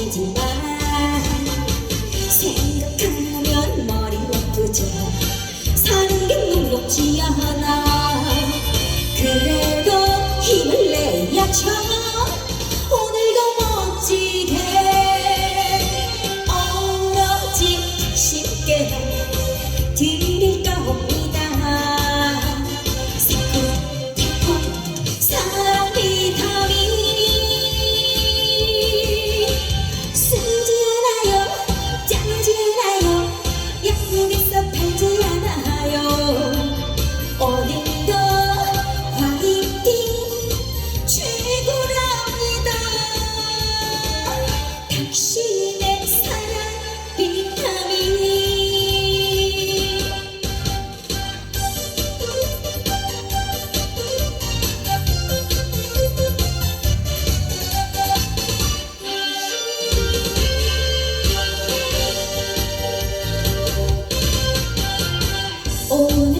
아니지만 생각하면 머리 아프죠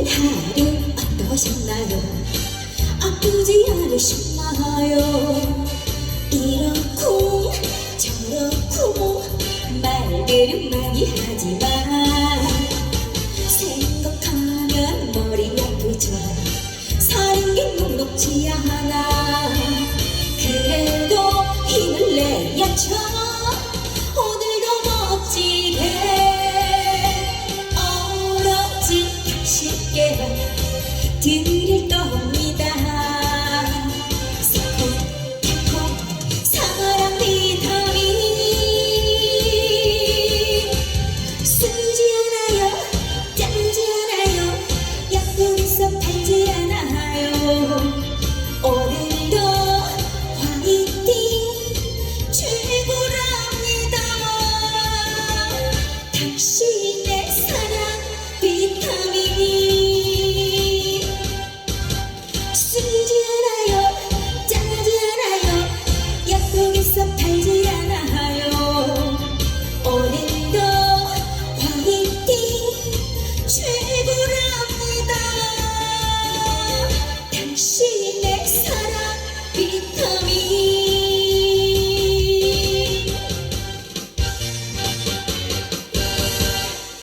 하루 어떠셨나요? 아프지 않으셨나요? 이렇고 저렇고 말들은 많이 하지만 생각하면 머리 아프죠 사는 게 녹록지 않아 그래도 힘을 내야죠 esquerda she